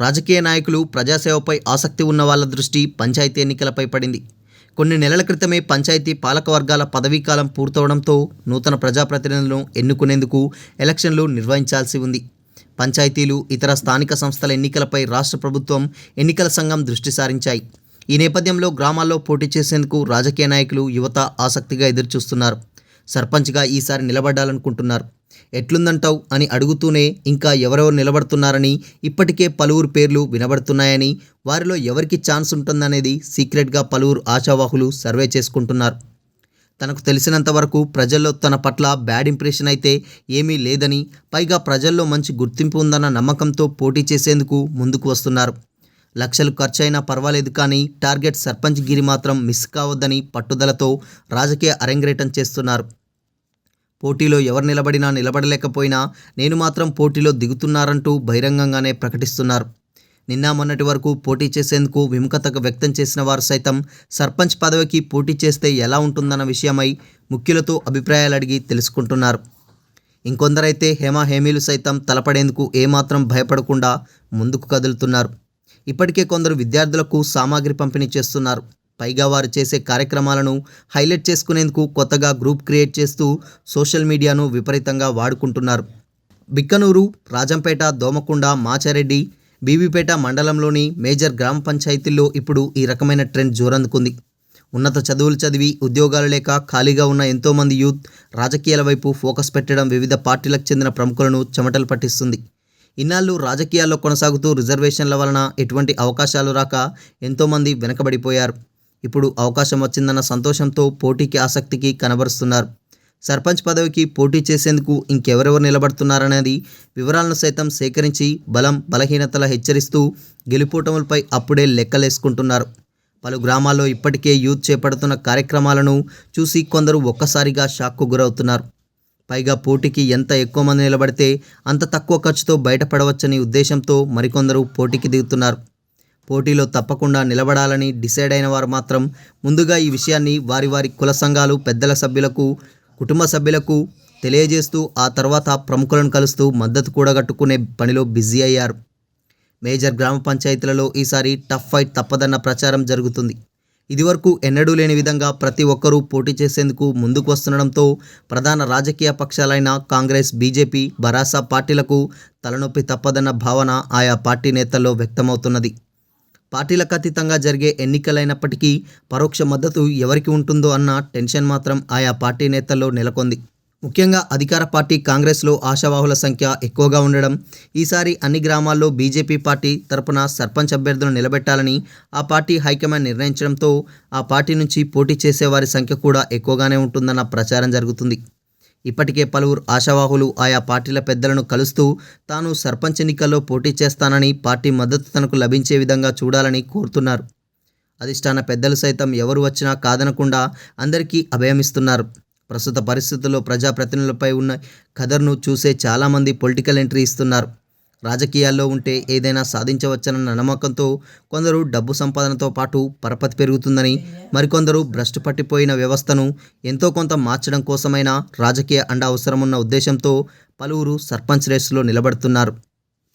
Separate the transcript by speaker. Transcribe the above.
Speaker 1: రాజకీయ నాయకులు ప్రజాసేవపై ఆసక్తి ఉన్న వాళ్ళ దృష్టి పంచాయతీ ఎన్నికలపై పడింది. కొన్ని నెలల క్రితమే పంచాయతీ పాలకవర్గాల పదవీకాలం పూర్తవడంతో నూతన ప్రజాప్రతినిధులను ఎన్నుకునేందుకు ఎలక్షన్లు నిర్వహించాల్సి ఉంది. పంచాయతీలు ఇతర స్థానిక సంస్థల ఎన్నికలపై రాష్ట్ర ప్రభుత్వం ఎన్నికల సంఘం దృష్టి సారించాయి. ఈ నేపథ్యంలో గ్రామాల్లో పోటీ చేసేందుకు రాజకీయ నాయకులు యువత ఆసక్తిగా ఎదురుచూస్తున్నారు. సర్పంచ్గా ఈసారి నిలబడాలనుకుంటున్నారు ఎట్లుందంటావు? అని అడుగుతూనే ఇంకా ఎవరెవరు నిలబడుతున్నారని ఇప్పటికే పలువురు పేర్లు వినబడుతున్నాయని వారిలో ఎవరికి ఛాన్స్ ఉంటుందనేది సీక్రెట్గా పలువురు ఆశావాహులు సర్వే చేసుకుంటున్నారు. తనకు తెలిసినంత వరకు ప్రజల్లో తన పట్ల బ్యాడ్ ఇంప్రెషన్ అయితే ఏమీ లేదని పైగా ప్రజల్లో మంచి గుర్తింపు ఉందన్న నమ్మకంతో పోటీ చేసేందుకు ముందుకు వస్తున్నారు. లక్షలు ఖర్చయినా పర్వాలేదు కానీ టార్గెట్ సర్పంచ్ గిరి మాత్రం మిస్ కావద్దని పట్టుదలతో రాజకీయ అరంగేటం చేస్తున్నారు. పోటీలో ఎవరు నిలబడినా నిలబడలేకపోయినా నేను మాత్రం పోటీలో దిగుతున్నారంటూ బహిరంగంగానే ప్రకటిస్తున్నారు. నిన్న మొన్నటి వరకు పోటీ చేసేందుకు విముఖత వ్యక్తం చేసిన వారు సైతం సర్పంచ్ పదవికి పోటీ చేస్తే ఎలా ఉంటుందన్న విషయమై ముఖ్యులతో అభిప్రాయాలు అడిగి తెలుసుకుంటున్నారు. ఇంకొందరైతే హేమ హేమీలు సైతం తలపడేందుకు ఏమాత్రం భయపడకుండా ముందుకు కదులుతున్నారు. ఇప్పటికే కొందరు విద్యార్థులకు సామాగ్రి పంపిణీ చేస్తున్నారు. పైగా వారు చేసే కార్యక్రమాలను హైలైట్ చేసుకునేందుకు కొత్తగా గ్రూప్ క్రియేట్ చేస్తూ సోషల్ మీడియాను విపరీతంగా వాడుకుంటున్నారు. బిక్కనూరు రాజంపేట దోమకొండ మాచారెడ్డి బీబీపేట మండలంలోని మేజర్ గ్రామ పంచాయతీల్లో ఇప్పుడు ఈ రకమైన ట్రెండ్ జోరందుకుంది. ఉన్నత చదువులు చదివి ఉద్యోగాలు లేక ఖాళీగా ఉన్న ఎంతోమంది యూత్ రాజకీయాల వైపు ఫోకస్ పెట్టడం వివిధ పార్టీలకు చెందిన ప్రముఖులను చెమటలు పట్టిస్తుంది. ఇన్నాళ్ళు రాజకీయాల్లో కొనసాగుతూ రిజర్వేషన్ల వలన ఎటువంటి అవకాశాలు రాక ఎంతోమంది వెనకబడిపోయారు. ఇప్పుడు అవకాశం వచ్చిందన్న సంతోషంతో పోటీకి ఆసక్తికి కనబరుస్తున్నారు. సర్పంచ్ పదవికి పోటీ చేసేందుకు ఇంకెవరెవరు నిలబడుతున్నారనేది వివరాలను సైతం సేకరించి బలం బలహీనతల హెచ్చరిస్తూ గెలుపోటములపై అప్పుడే లెక్కలేసుకుంటున్నారు. పలు గ్రామాల్లో ఇప్పటికే యూత్ చేపడుతున్న కార్యక్రమాలను చూసి కొందరు ఒక్కసారిగా షాక్కు గురవుతున్నారు. పైగా పోటీకి ఎంత ఎక్కువ మంది నిలబడితే అంత తక్కువ ఖర్చుతో బయటపడవచ్చని ఉద్దేశంతో మరికొందరు పోటీకి దిగుతున్నారు. పోటీలో తప్పకుండా నిలబడాలని డిసైడ్ అయిన వారు మాత్రం ముందుగా ఈ విషయాన్ని వారి వారి కుల సంఘాలు పెద్దల సభ్యులకు కుటుంబ సభ్యులకు తెలియజేస్తూ ఆ తర్వాత ప్రముఖులను కలుస్తూ మద్దతు కూడగట్టుకునే పనిలో బిజీ అయ్యారు. మేజర్ గ్రామ పంచాయతీలలో ఈసారి టఫ్ ఫైట్ తప్పదన్న ప్రచారం జరుగుతుంది. ఇదివరకు ఎన్నడూ లేని విధంగా ప్రతి ఒక్కరూ పోటీ చేసేందుకు ముందుకు వస్తుండడంతో ప్రధాన రాజకీయ పక్షాలైన కాంగ్రెస్ బీజేపీ బరాసా పార్టీలకు తలనొప్పి తప్పదన్న భావన ఆయా పార్టీ నేతల్లో వ్యక్తమవుతున్నది. పార్టీలకు అతీతంగా జరిగే ఎన్నికలైనప్పటికీ పరోక్ష మద్దతు ఎవరికి ఉంటుందో అన్న టెన్షన్ మాత్రం ఆయా పార్టీ నేతల్లో నెలకొంది. ముఖ్యంగా అధికార పార్టీ కాంగ్రెస్లో ఆశావాహుల సంఖ్య ఎక్కువగా ఉండడం ఈసారి అన్ని గ్రామాల్లో బీజేపీ పార్టీ తరపున సర్పంచ్ అభ్యర్థులను నిలబెట్టాలని ఆ పార్టీ హైకమాండ్ నిర్ణయించడంతో ఆ పార్టీ నుంచి పోటీ చేసేవారి సంఖ్య కూడా ఎక్కువగానే ఉంటుందన్న ప్రచారం జరుగుతుంది. ఇప్పటికే పలువురు ఆశావాహులు ఆయా పార్టీల పెద్దలను కలుస్తూ తాను సర్పంచ్ ఎన్నికల్లో పోటీ చేస్తానని పార్టీ మద్దతు తనకు లభించే విధంగా చూడాలని కోరుతున్నారు. అధిష్టాన పెద్దలు సైతం ఎవరు వచ్చినా కాదనకుండా అందరికీ అభయమిస్తున్నారు. ప్రస్తుత పరిస్థితుల్లో ప్రజాప్రతినిధులపై ఉన్న కథర్ను చూసే చాలామంది పొలిటికల్ ఎంట్రీ ఇస్తున్నారు. రాజకీయాల్లో ఉంటే ఏదైనా సాధించవచ్చన్న నమ్మకంతో కొందరు డబ్బు సంపాదనతో పాటు పరపతి పెరుగుతుందని మరికొందరు భ్రష్టు పట్టిపోయిన వ్యవస్థను ఎంతో కొంత మార్చడం కోసమైనా రాజకీయ అండ అవసరమున్న ఉద్దేశంతో పలువురు సర్పంచ్ రేసులో నిలబడుతున్నారు.